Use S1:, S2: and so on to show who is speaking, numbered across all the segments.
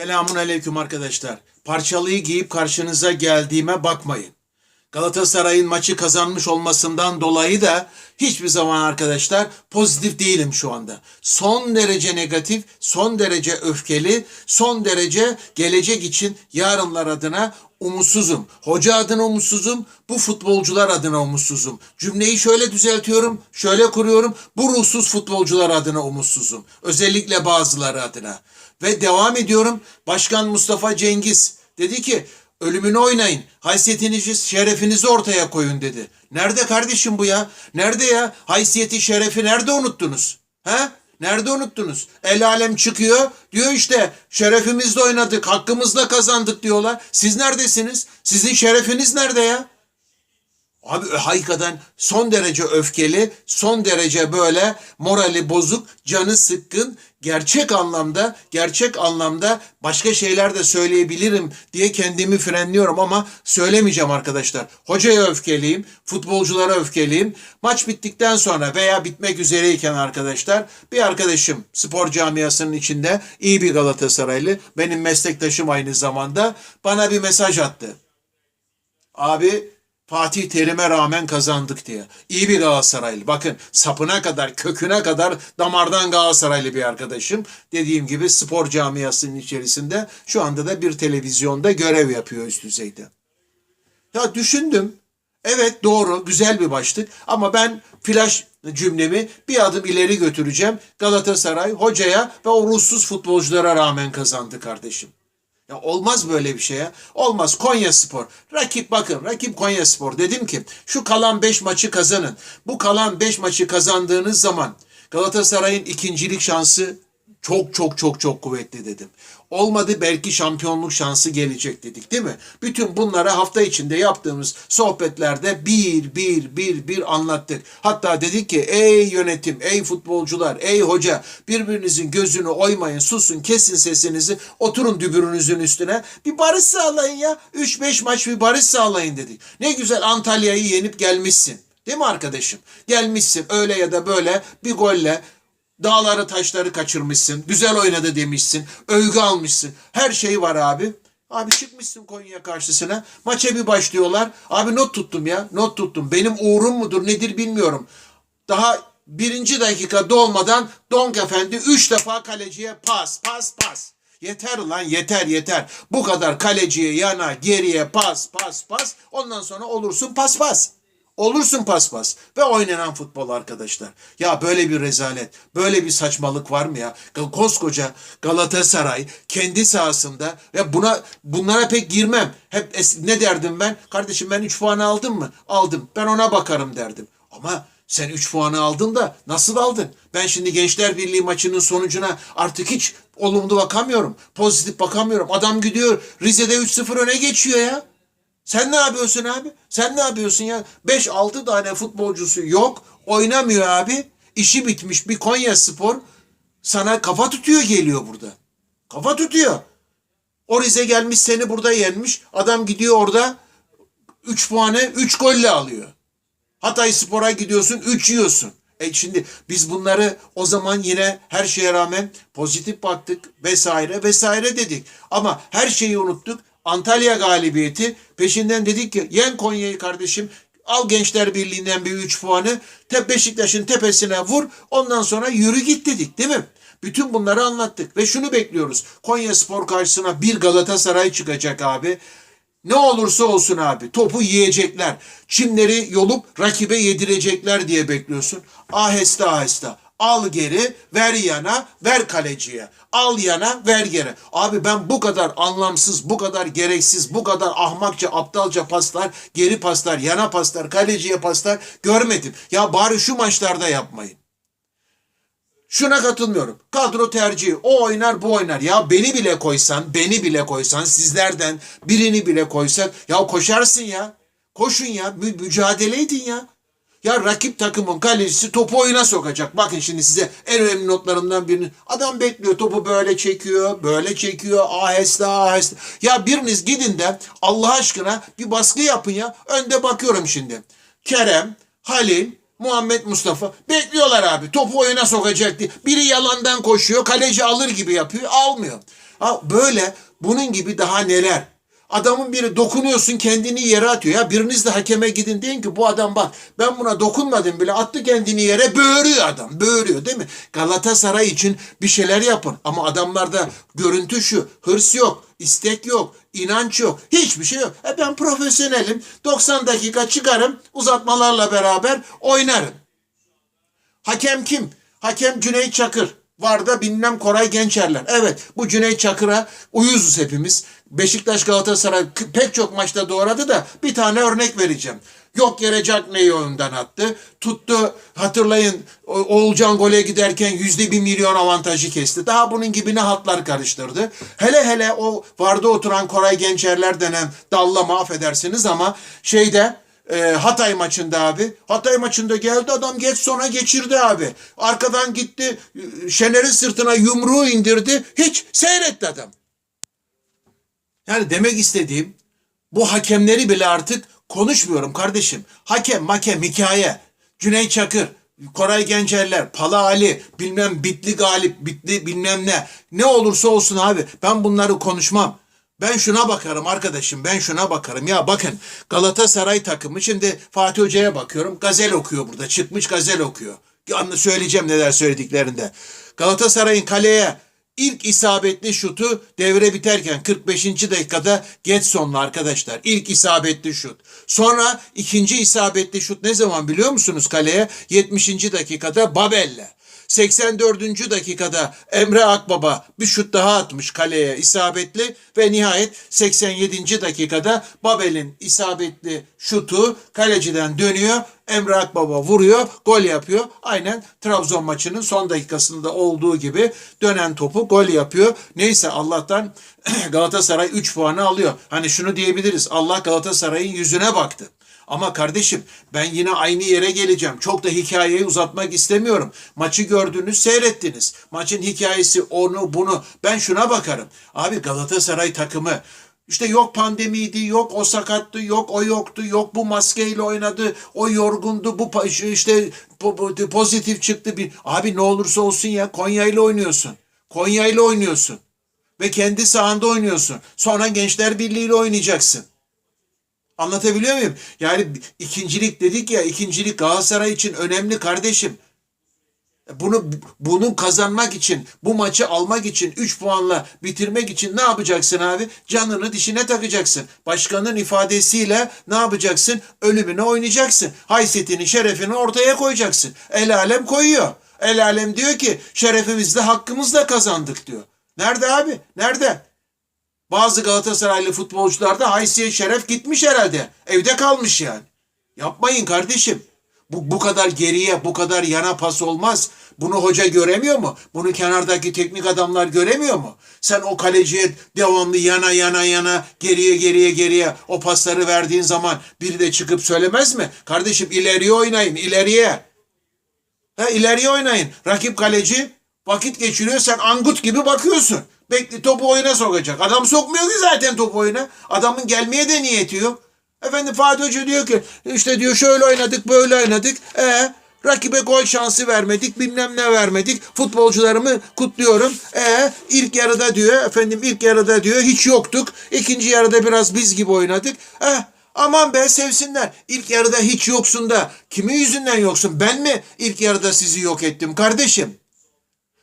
S1: Selamun aleyküm arkadaşlar. Parçalıyı giyip karşınıza geldiğime bakmayın. Galatasaray'ın maçı kazanmış olmasından dolayı da hiçbir zaman arkadaşlar pozitif değilim şu anda. Son derece negatif, son derece öfkeli, son derece gelecek için yarınlar adına umutsuzum. Hoca adına umutsuzum, bu futbolcular adına umutsuzum. Cümleyi şöyle düzeltiyorum, şöyle kuruyorum. Bu ruhsuz futbolcular adına umutsuzum. Özellikle bazıları adına. Ve devam ediyorum. Başkan Mustafa Cengiz dedi ki ölümünü oynayın. Haysiyetinizi, şerefinizi ortaya koyun dedi. Nerede kardeşim bu ya? Nerede ya? Haysiyeti, şerefi nerede unuttunuz? Ha? Nerede unuttunuz? El alem çıkıyor. Diyor işte şerefimizle oynadık, hakkımızla kazandık diyorlar. Siz neredesiniz? Sizin şerefiniz nerede ya? Abi hakikaten son derece öfkeli, son derece böyle morali bozuk, canı sıkkın, gerçek anlamda, gerçek anlamda başka şeyler de söyleyebilirim diye kendimi frenliyorum ama söylemeyeceğim arkadaşlar. Hocaya öfkeliyim, futbolculara öfkeliyim. Maç bittikten sonra veya bitmek üzereyken arkadaşlar bir arkadaşım spor camiasının içinde iyi bir Galatasaraylı, benim meslektaşım aynı zamanda bana bir mesaj attı. Abi Fatih Terim'e rağmen kazandık diye. İyi bir Galatasaraylı. Bakın sapına kadar, köküne kadar damardan Galatasaraylı bir arkadaşım. Dediğim gibi spor camiasının içerisinde şu anda da bir televizyonda görev yapıyor üst düzeyde. Ya düşündüm. Evet doğru güzel bir başlık ama ben flash cümlemi bir adım ileri götüreceğim. Galatasaray hocaya ve o ruhsuz futbolculara rağmen kazandı kardeşim. Ya olmaz böyle bir şey ya. Olmaz Konya Spor. Rakip bakın rakip Konya Spor. Dedim ki şu kalan 5 maçı kazanın. Bu kalan 5 maçı kazandığınız zaman Galatasaray'ın ikincilik şansı çok çok çok çok kuvvetli dedim. Olmadı belki şampiyonluk şansı gelecek dedik değil mi? Bütün bunları hafta içinde yaptığımız sohbetlerde bir bir bir bir anlattık. Hatta dedik ki ey yönetim, ey futbolcular, ey hoca birbirinizin gözünü oymayın, susun, kesin sesinizi, oturun dübürünüzün üstüne. Bir barış sağlayın ya. 3-5 maç bir barış sağlayın dedik. Ne güzel Antalya'yı yenip gelmişsin. Değil mi arkadaşım? Gelmişsin öyle ya da böyle bir golle Dağları taşları kaçırmışsın. Güzel oynadı demişsin. Övgü almışsın. Her şey var abi. Abi çıkmışsın Konya karşısına. Maça bir başlıyorlar. Abi not tuttum ya. Not tuttum. Benim uğrum mudur nedir bilmiyorum. Daha birinci dakika dolmadan Donk Efendi üç defa kaleciye pas pas pas. Yeter lan yeter yeter. Bu kadar kaleciye yana geriye pas pas pas. Ondan sonra olursun pas pas. Olursun paspas ve oynanan futbol arkadaşlar. Ya böyle bir rezalet, böyle bir saçmalık var mı ya? Koskoca Galatasaray kendi sahasında ya buna bunlara pek girmem. Hep ne derdim ben? Kardeşim ben 3 puan aldım mı? Aldım. Ben ona bakarım derdim. Ama sen 3 puanı aldın da nasıl aldın? Ben şimdi Gençler Birliği maçının sonucuna artık hiç olumlu bakamıyorum. Pozitif bakamıyorum. Adam gidiyor Rize'de 3-0 öne geçiyor ya. Sen ne yapıyorsun abi? Sen ne yapıyorsun ya? 5-6 tane futbolcusu yok. Oynamıyor abi. İşi bitmiş bir Konya Spor sana kafa tutuyor geliyor burada. Kafa tutuyor. O Rize gelmiş seni burada yenmiş. Adam gidiyor orada 3 puanı 3 golle alıyor. Hatay Spor'a gidiyorsun 3 yiyorsun. E şimdi biz bunları o zaman yine her şeye rağmen pozitif baktık vesaire vesaire dedik. Ama her şeyi unuttuk. Antalya galibiyeti peşinden dedik ki yen Konya'yı kardeşim al Gençler Birliği'nden bir 3 puanı te Beşiktaş'ın tepesine vur ondan sonra yürü git dedik değil mi? Bütün bunları anlattık ve şunu bekliyoruz. Konya Spor karşısına bir Galatasaray çıkacak abi. Ne olursa olsun abi topu yiyecekler. Çimleri yolup rakibe yedirecekler diye bekliyorsun. Aheste aheste. Al geri, ver yana, ver kaleciye. Al yana, ver geri. Abi ben bu kadar anlamsız, bu kadar gereksiz, bu kadar ahmakça, aptalca paslar, geri paslar, yana paslar, kaleciye paslar görmedim. Ya bari şu maçlarda yapmayın. Şuna katılmıyorum. Kadro tercihi. O oynar bu oynar. Ya beni bile koysan, beni bile koysan, sizlerden birini bile koysak ya koşarsın ya. Koşun ya. Mü mücadele edin ya. Ya rakip takımın kalecisi topu oyuna sokacak. Bakın şimdi size en önemli notlarımdan birini. Adam bekliyor topu böyle çekiyor, böyle çekiyor. Aheste aheste. Ya biriniz gidin de Allah aşkına bir baskı yapın ya. Önde bakıyorum şimdi. Kerem, Halil, Muhammed Mustafa bekliyorlar abi. Topu oyuna sokacak diye. Biri yalandan koşuyor. Kaleci alır gibi yapıyor. Almıyor. Ha, böyle bunun gibi daha neler? Adamın biri dokunuyorsun kendini yere atıyor. Ya biriniz de hakeme gidin deyin ki bu adam bak ben buna dokunmadım bile attı kendini yere böğürüyor adam. Böğürüyor değil mi? Galatasaray için bir şeyler yapın. Ama adamlarda görüntü şu. Hırs yok, istek yok, inanç yok. Hiçbir şey yok. E ben profesyonelim. 90 dakika çıkarım uzatmalarla beraber oynarım. Hakem kim? Hakem Cüneyt Çakır. Var da bilmem Koray Gençerler. Evet bu Cüneyt Çakır'a uyuzuz hepimiz. Beşiktaş Galatasaray pek çok maçta doğradı da bir tane örnek vereceğim. Yok yere Cagney'i önden attı. Tuttu hatırlayın Oğulcan gole giderken yüzde bir milyon avantajı kesti. Daha bunun gibi ne hatlar karıştırdı. Hele hele o varda oturan Koray Gençerler denen dallama affedersiniz ama şeyde e, Hatay maçında abi. Hatay maçında geldi adam geç sona geçirdi abi. Arkadan gitti Şener'in sırtına yumruğu indirdi. Hiç seyretti adam. Yani demek istediğim bu hakemleri bile artık konuşmuyorum kardeşim. Hakem makem hikaye. Cüneyt Çakır, Koray Gencerler, Pala Ali, bilmem Bitli Galip, Bitli bilmem ne. Ne olursa olsun abi ben bunları konuşmam. Ben şuna bakarım arkadaşım ben şuna bakarım. Ya bakın Galatasaray takımı şimdi Fatih Hoca'ya bakıyorum. Gazel okuyor burada çıkmış gazel okuyor. Söyleyeceğim neler söylediklerinde. Galatasaray'ın kaleye İlk isabetli şutu devre biterken 45. dakikada Getson'la arkadaşlar. İlk isabetli şut. Sonra ikinci isabetli şut ne zaman biliyor musunuz kaleye? 70. dakikada Babel'le. 84. dakikada Emre Akbaba bir şut daha atmış kaleye isabetli ve nihayet 87. dakikada Babel'in isabetli şutu kaleciden dönüyor. Emre Akbaba vuruyor, gol yapıyor. Aynen Trabzon maçının son dakikasında olduğu gibi dönen topu gol yapıyor. Neyse Allah'tan Galatasaray 3 puanı alıyor. Hani şunu diyebiliriz. Allah Galatasaray'ın yüzüne baktı. Ama kardeşim ben yine aynı yere geleceğim. Çok da hikayeyi uzatmak istemiyorum. Maçı gördünüz, seyrettiniz. Maçın hikayesi onu bunu. Ben şuna bakarım. Abi Galatasaray takımı işte yok pandemiydi, yok o sakattı, yok o yoktu, yok bu maskeyle oynadı, o yorgundu, bu işte pozitif çıktı. Bir... Abi ne olursa olsun ya Konya ile oynuyorsun. Konya ile oynuyorsun. Ve kendi sahanda oynuyorsun. Sonra Gençler Birliği ile oynayacaksın. Anlatabiliyor muyum? Yani ikincilik dedik ya, ikincilik Galatasaray için önemli kardeşim. Bunu bunu kazanmak için, bu maçı almak için, 3 puanla bitirmek için ne yapacaksın abi? Canını dişine takacaksın. Başkanın ifadesiyle ne yapacaksın? Ölümüne oynayacaksın. Haysiyetini, şerefini ortaya koyacaksın. El alem koyuyor. El alem diyor ki şerefimizle hakkımızla kazandık diyor. Nerede abi? Nerede? Bazı Galatasaraylı futbolcularda haysiyet şeref gitmiş herhalde. Evde kalmış yani. Yapmayın kardeşim. Bu, bu kadar geriye, bu kadar yana pas olmaz. Bunu hoca göremiyor mu? Bunu kenardaki teknik adamlar göremiyor mu? Sen o kaleciye devamlı yana yana yana geriye geriye geriye o pasları verdiğin zaman biri de çıkıp söylemez mi? Kardeşim ileriye oynayın, ileriye. Ha, ileriye oynayın. Rakip kaleci vakit geçiriyor sen angut gibi bakıyorsun. Bekli topu oyuna sokacak. Adam sokmuyor ki zaten topu oyuna. Adamın gelmeye de niyeti yok. Efendim Fatih Hoca diyor ki işte diyor şöyle oynadık böyle oynadık. E rakibe gol şansı vermedik bilmem ne vermedik. Futbolcularımı kutluyorum. E ilk yarıda diyor efendim ilk yarıda diyor hiç yoktuk. İkinci yarıda biraz biz gibi oynadık. Eh Aman be sevsinler. İlk yarıda hiç yoksun da kimin yüzünden yoksun? Ben mi ilk yarıda sizi yok ettim kardeşim?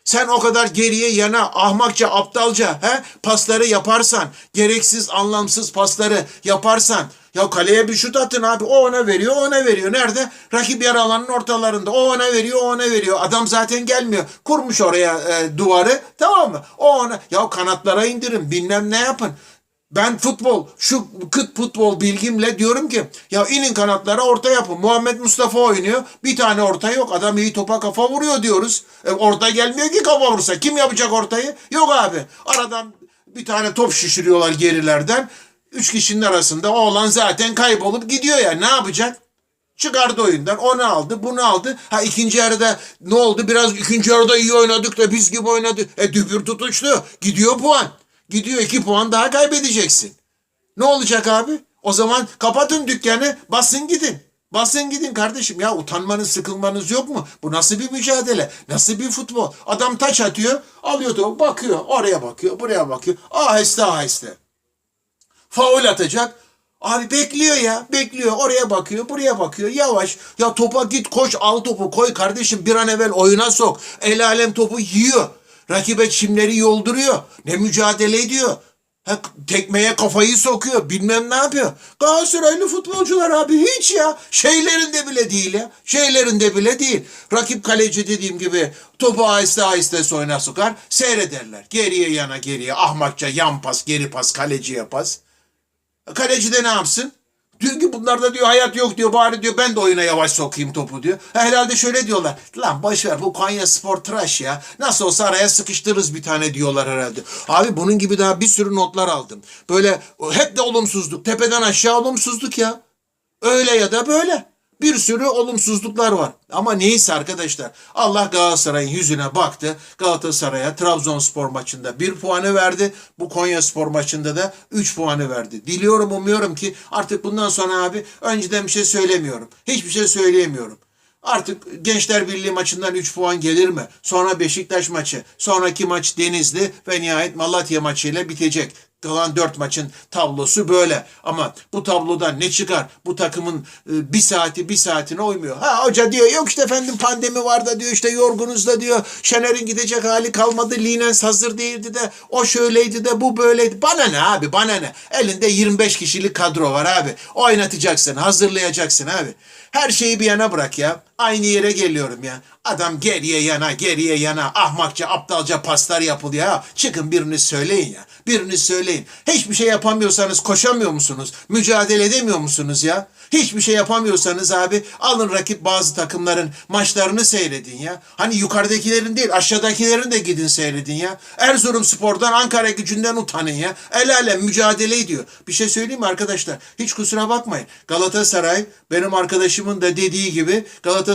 S1: Sen o kadar geriye yana ahmakça aptalca he pasları yaparsan gereksiz anlamsız pasları yaparsan ya kaleye bir şut atın abi o ona veriyor o ona veriyor. Nerede? Rakip yer alanın ortalarında o ona veriyor o ona veriyor. Adam zaten gelmiyor. Kurmuş oraya e, duvarı tamam mı? O ona ya kanatlara indirin bilmem ne yapın ben futbol, şu kıt futbol bilgimle diyorum ki ya inin kanatlara orta yapın. Muhammed Mustafa oynuyor. Bir tane orta yok. Adam iyi topa kafa vuruyor diyoruz. E, orta gelmiyor ki kafa vursa. Kim yapacak ortayı? Yok abi. Aradan bir tane top şişiriyorlar gerilerden. Üç kişinin arasında oğlan zaten kaybolup gidiyor ya. Ne yapacak? Çıkardı oyundan. Onu aldı, bunu aldı. Ha ikinci yarıda ne oldu? Biraz ikinci yarıda iyi oynadık da biz gibi oynadık. E dübür tutuştu. Gidiyor puan. Gidiyor iki puan daha kaybedeceksin. Ne olacak abi? O zaman kapatın dükkanı, basın gidin. Basın gidin kardeşim ya utanmanız sıkılmanız yok mu? Bu nasıl bir mücadele? Nasıl bir futbol? Adam taç atıyor, alıyor topu, bakıyor, oraya bakıyor, buraya bakıyor. Aheste aheste. Faul atacak. Abi bekliyor ya. Bekliyor. Oraya bakıyor. Buraya bakıyor. Yavaş. Ya topa git koş al topu koy kardeşim. Bir an evvel oyuna sok. El alem topu yiyor. Rakibe çimleri yolduruyor. Ne mücadele ediyor. Ha, tekmeye kafayı sokuyor. Bilmem ne yapıyor. Galatasaraylı futbolcular abi hiç ya. Şeylerinde bile değil ya. Şeylerinde bile değil. Rakip kaleci dediğim gibi topu aheste aheste oynar sokar. Seyrederler. Geriye yana geriye. Ahmakça yan pas, geri pas, kaleciye pas. Kaleci de ne yapsın? Diyor bunlarda diyor hayat yok diyor bari diyor ben de oyuna yavaş sokayım topu diyor. Ha, herhalde şöyle diyorlar. Lan boş ver bu Konya Spor tıraş ya. Nasıl olsa araya sıkıştırırız bir tane diyorlar herhalde. Abi bunun gibi daha bir sürü notlar aldım. Böyle hep de olumsuzluk. Tepeden aşağı olumsuzluk ya. Öyle ya da böyle. Bir sürü olumsuzluklar var. Ama neyse arkadaşlar. Allah Galatasaray'ın yüzüne baktı. Galatasaray'a Trabzonspor maçında bir puanı verdi. Bu Konya Spor maçında da 3 puanı verdi. Diliyorum umuyorum ki artık bundan sonra abi önceden bir şey söylemiyorum. Hiçbir şey söyleyemiyorum. Artık Gençler Birliği maçından 3 puan gelir mi? Sonra Beşiktaş maçı, sonraki maç Denizli ve nihayet Malatya maçıyla bitecek. Kalan 4 maçın tablosu böyle. Ama bu tablodan ne çıkar? Bu takımın e, bir saati bir saatine uymuyor. Ha hoca diyor yok işte efendim pandemi var da diyor işte yorgunuz da diyor. Şener'in gidecek hali kalmadı. Linens hazır değildi de o şöyleydi de bu böyleydi. Bana ne abi bana ne? Elinde 25 kişilik kadro var abi. Oynatacaksın hazırlayacaksın abi. Her şeyi bir yana bırak ya. Aynı yere geliyorum ya. Adam geriye yana, geriye yana, ahmakça, aptalca paslar yapılıyor. Ya. Çıkın birini söyleyin ya. Birini söyleyin. Hiçbir şey yapamıyorsanız koşamıyor musunuz? Mücadele edemiyor musunuz ya? Hiçbir şey yapamıyorsanız abi alın rakip bazı takımların maçlarını seyredin ya. Hani yukarıdakilerin değil aşağıdakilerin de gidin seyredin ya. Erzurum Spor'dan Ankara gücünden utanın ya. El alem mücadele ediyor. Bir şey söyleyeyim mi arkadaşlar? Hiç kusura bakmayın. Galatasaray benim arkadaşımın da dediği gibi Galatasaray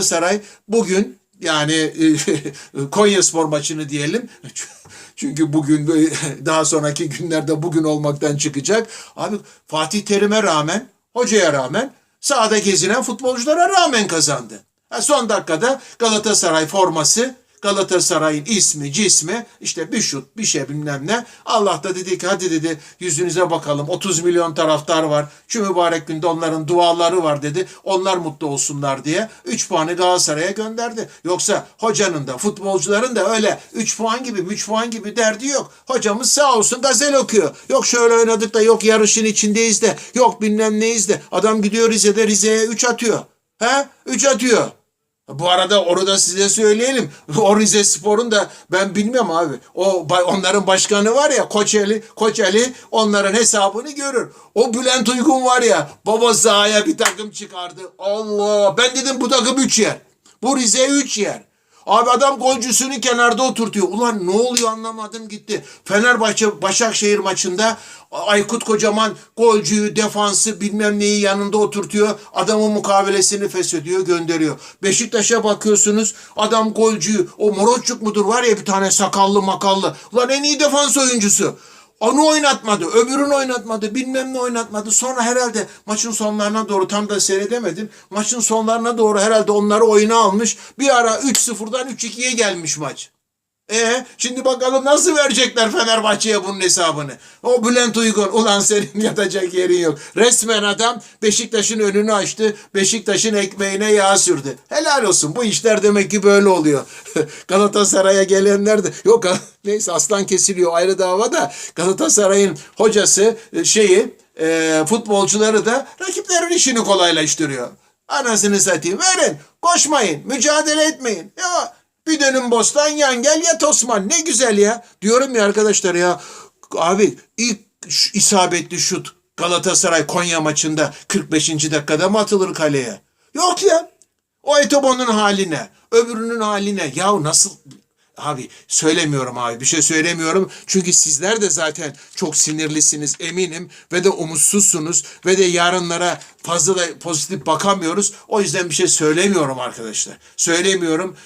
S1: bugün yani Konya Spor maçını diyelim. Çünkü bugün daha sonraki günlerde bugün olmaktan çıkacak. Abi Fatih Terim'e rağmen, hocaya rağmen sahada gezinen futbolculara rağmen kazandı. Son dakikada Galatasaray forması Galatasaray'ın ismi, cismi, işte bir şut, bir şey bilmem ne. Allah da dedi ki hadi dedi yüzünüze bakalım. 30 milyon taraftar var. Şu mübarek günde onların duaları var dedi. Onlar mutlu olsunlar diye 3 puanı Galatasaray'a gönderdi. Yoksa hocanın da futbolcuların da öyle 3 puan gibi 3 puan gibi derdi yok. Hocamız sağ olsun gazel okuyor. Yok şöyle oynadık da yok yarışın içindeyiz de yok bilmem neyiz de. Adam gidiyor Rize'de Rize'ye 3 atıyor. He? 3 atıyor. Bu arada onu da size söyleyelim. O Rize Spor'un da ben bilmem abi. O onların başkanı var ya Koçeli, Koçeli onların hesabını görür. O Bülent Uygun var ya baba sahaya bir takım çıkardı. Allah ben dedim bu takım 3 yer. Bu Rize 3 yer. Abi adam golcüsünü kenarda oturtuyor. Ulan ne oluyor anlamadım gitti. Fenerbahçe Başakşehir maçında Aykut Kocaman golcüyü, defansı bilmem neyi yanında oturtuyor. Adamın mukavelesini feshediyor, gönderiyor. Beşiktaş'a bakıyorsunuz adam golcüyü, o Moroççuk mudur var ya bir tane sakallı makallı. Ulan en iyi defans oyuncusu. Onu oynatmadı, öbürünü oynatmadı, bilmem ne oynatmadı. Sonra herhalde maçın sonlarına doğru tam da seyredemedim. Maçın sonlarına doğru herhalde onları oyuna almış. Bir ara 3-0'dan 3-2'ye gelmiş maç. E şimdi bakalım nasıl verecekler Fenerbahçe'ye bunun hesabını. O Bülent Uygun ulan senin yatacak yerin yok. Resmen adam Beşiktaş'ın önünü açtı. Beşiktaş'ın ekmeğine yağ sürdü. Helal olsun bu işler demek ki böyle oluyor. Galatasaray'a gelenler de yok neyse aslan kesiliyor ayrı dava da Galatasaray'ın hocası şeyi e, futbolcuları da rakiplerin işini kolaylaştırıyor. Anasını satayım verin koşmayın mücadele etmeyin. Ya bir dönüm bostan yan gel yat Osman. Ne güzel ya. Diyorum ya arkadaşlar ya. Abi ilk isabetli şut Galatasaray Konya maçında 45. dakikada mı atılır kaleye? Yok ya. O Etobon'un haline, öbürünün haline. Ya nasıl Abi söylemiyorum abi bir şey söylemiyorum. Çünkü sizler de zaten çok sinirlisiniz eminim ve de umutsuzsunuz ve de yarınlara fazla da pozitif bakamıyoruz. O yüzden bir şey söylemiyorum arkadaşlar. Söylemiyorum.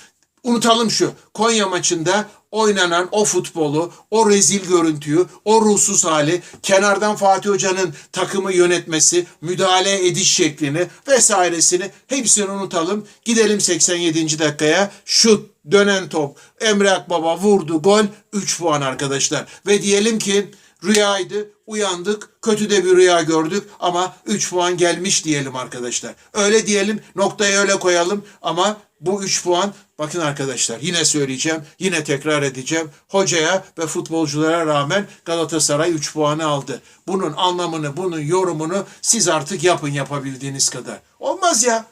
S1: Unutalım şu. Konya maçında oynanan o futbolu, o rezil görüntüyü, o ruhsuz hali, kenardan Fatih Hoca'nın takımı yönetmesi, müdahale ediş şeklini vesairesini hepsini unutalım. Gidelim 87. dakikaya. Şut, dönen top. Emre Akbaba vurdu, gol 3 puan arkadaşlar. Ve diyelim ki rüyaydı, uyandık, kötü de bir rüya gördük ama 3 puan gelmiş diyelim arkadaşlar. Öyle diyelim, noktayı öyle koyalım ama bu 3 puan bakın arkadaşlar yine söyleyeceğim, yine tekrar edeceğim. Hocaya ve futbolculara rağmen Galatasaray 3 puanı aldı. Bunun anlamını, bunun yorumunu siz artık yapın yapabildiğiniz kadar. Olmaz ya.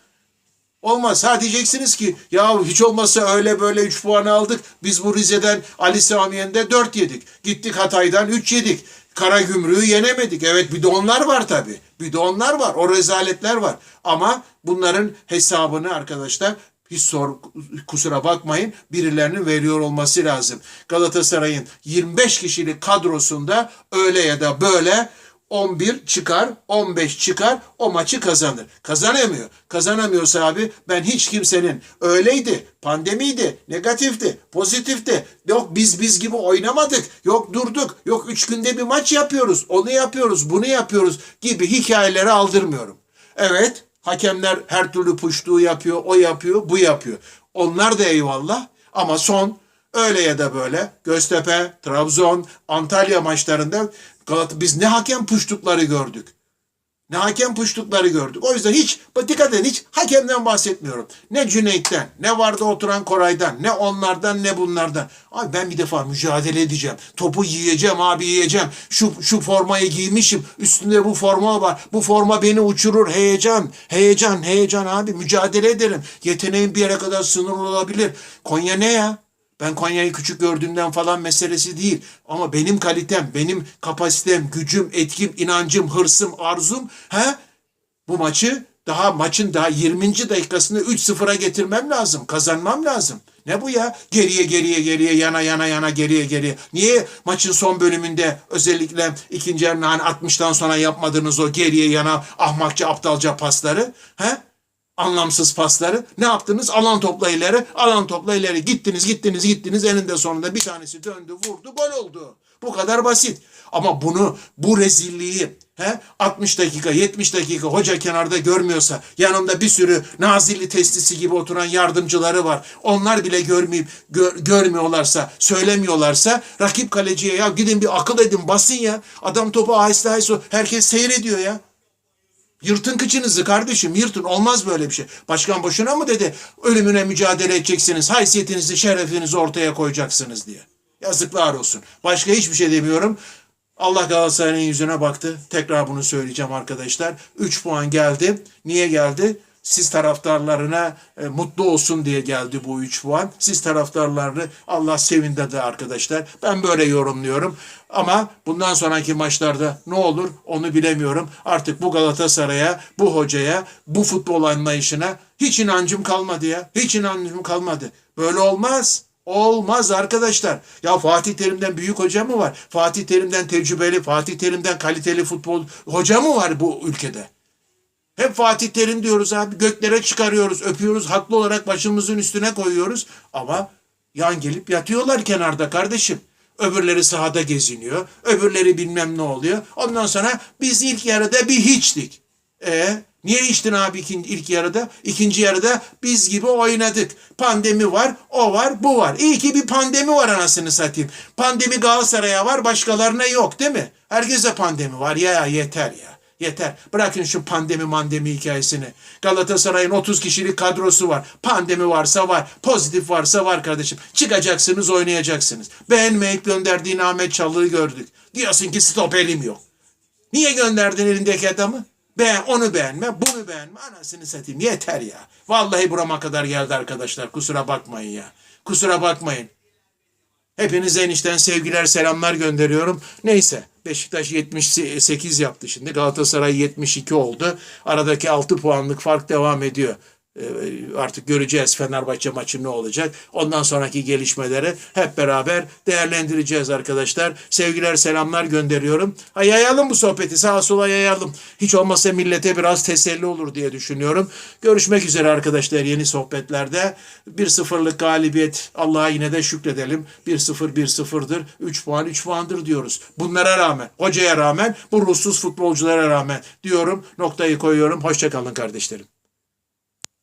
S1: Olmaz. Ha diyeceksiniz ki ya hiç olmazsa öyle böyle 3 puan aldık. Biz bu Rize'den Ali Samiyen'de 4 yedik. Gittik Hatay'dan 3 yedik. Karagümrük'ü yenemedik. Evet bir de onlar var tabii. Bir de onlar var. O rezaletler var. Ama bunların hesabını arkadaşlar hiç sor, kusura bakmayın birilerinin veriyor olması lazım. Galatasaray'ın 25 kişilik kadrosunda öyle ya da böyle 11 çıkar, 15 çıkar, o maçı kazanır. Kazanamıyor. Kazanamıyorsa abi ben hiç kimsenin öyleydi, pandemiydi, negatifti, pozitifti. Yok biz biz gibi oynamadık, yok durduk, yok 3 günde bir maç yapıyoruz, onu yapıyoruz, bunu yapıyoruz gibi hikayeleri aldırmıyorum. Evet, hakemler her türlü puştuğu yapıyor, o yapıyor, bu yapıyor. Onlar da eyvallah ama son Öyle ya da böyle Göztepe, Trabzon, Antalya maçlarında Galata biz ne hakem puştukları gördük. Ne hakem puştukları gördük. O yüzden hiç dikkat edin hiç hakemden bahsetmiyorum. Ne Cüneyt'ten, ne vardı oturan Koray'dan, ne onlardan ne bunlardan. Abi ben bir defa mücadele edeceğim. Topu yiyeceğim abi yiyeceğim. Şu, şu formayı giymişim. Üstünde bu forma var. Bu forma beni uçurur. Heyecan, heyecan, heyecan abi. Mücadele ederim. Yeteneğim bir yere kadar sınırlı olabilir. Konya ne ya? Ben Konya'yı küçük gördüğümden falan meselesi değil. Ama benim kalitem, benim kapasitem, gücüm, etkim, inancım, hırsım, arzum he? bu maçı daha maçın daha 20. dakikasında 3-0'a getirmem lazım. Kazanmam lazım. Ne bu ya? Geriye geriye geriye yana yana yana geriye geriye. Niye maçın son bölümünde özellikle ikinci yarının hani 60'tan sonra yapmadığınız o geriye yana ahmakça aptalca pasları? He? Anlamsız pasları. Ne yaptınız? Alan topla ileri, alan topla ileri. Gittiniz, gittiniz, gittiniz. Eninde sonunda bir tanesi döndü, vurdu, gol oldu. Bu kadar basit. Ama bunu, bu rezilliği he, 60 dakika, 70 dakika hoca kenarda görmüyorsa, yanında bir sürü nazilli testisi gibi oturan yardımcıları var. Onlar bile görmeyip gör- görmüyorlarsa, söylemiyorlarsa rakip kaleciye ya gidin bir akıl edin, basın ya. Adam topu aheste aheste herkes seyrediyor ya. Yırtın kıçınızı kardeşim yırtın olmaz böyle bir şey. Başkan boşuna mı dedi ölümüne mücadele edeceksiniz haysiyetinizi şerefinizi ortaya koyacaksınız diye. Yazıklar olsun. Başka hiçbir şey demiyorum. Allah Galatasaray'ın yüzüne baktı. Tekrar bunu söyleyeceğim arkadaşlar. 3 puan geldi. Niye geldi? Siz taraftarlarına e, mutlu olsun diye geldi bu 3 puan. Siz taraftarlarını Allah sevindirdi arkadaşlar. Ben böyle yorumluyorum. Ama bundan sonraki maçlarda ne olur onu bilemiyorum. Artık bu Galatasaray'a, bu hocaya, bu futbol anlayışına hiç inancım kalmadı ya. Hiç inancım kalmadı. Böyle olmaz. Olmaz arkadaşlar. Ya Fatih Terim'den büyük hoca mı var? Fatih Terim'den tecrübeli, Fatih Terim'den kaliteli futbol hoca mı var bu ülkede? Hep Fatih Terim diyoruz abi. Göklere çıkarıyoruz, öpüyoruz. Haklı olarak başımızın üstüne koyuyoruz. Ama yan gelip yatıyorlar kenarda kardeşim. Öbürleri sahada geziniyor. Öbürleri bilmem ne oluyor. Ondan sonra biz ilk yarıda bir hiçtik. E niye içtin abi ilk yarıda? İkinci yarıda biz gibi oynadık. Pandemi var, o var, bu var. İyi ki bir pandemi var anasını satayım. Pandemi Galatasaray'a var, başkalarına yok değil mi? Herkese pandemi var. Ya yeter ya. Yeter. Bırakın şu pandemi mandemi hikayesini. Galatasaray'ın 30 kişilik kadrosu var. Pandemi varsa var. Pozitif varsa var kardeşim. Çıkacaksınız oynayacaksınız. Beğenmeyip gönderdiğin Ahmet Çalık'ı gördük. Diyorsun ki stoperim yok. Niye gönderdin elindeki adamı? Beğen, onu beğenme, bunu beğenme. Anasını satayım. Yeter ya. Vallahi burama kadar geldi arkadaşlar. Kusura bakmayın ya. Kusura bakmayın. Hepinize enişten sevgiler, selamlar gönderiyorum. Neyse. Beşiktaş 78 yaptı şimdi. Galatasaray 72 oldu. Aradaki 6 puanlık fark devam ediyor. Ee, artık göreceğiz Fenerbahçe maçı ne olacak. Ondan sonraki gelişmeleri hep beraber değerlendireceğiz arkadaşlar. Sevgiler selamlar gönderiyorum. Ha, yayalım bu sohbeti sağa sola yayalım. Hiç olmazsa millete biraz teselli olur diye düşünüyorum. Görüşmek üzere arkadaşlar yeni sohbetlerde. 1-0'lık galibiyet Allah'a yine de şükredelim. 1-0 1-0'dır. 3 puan 3 puandır diyoruz. Bunlara rağmen, hocaya rağmen, bu ruhsuz futbolculara rağmen diyorum. Noktayı koyuyorum. Hoşçakalın kardeşlerim.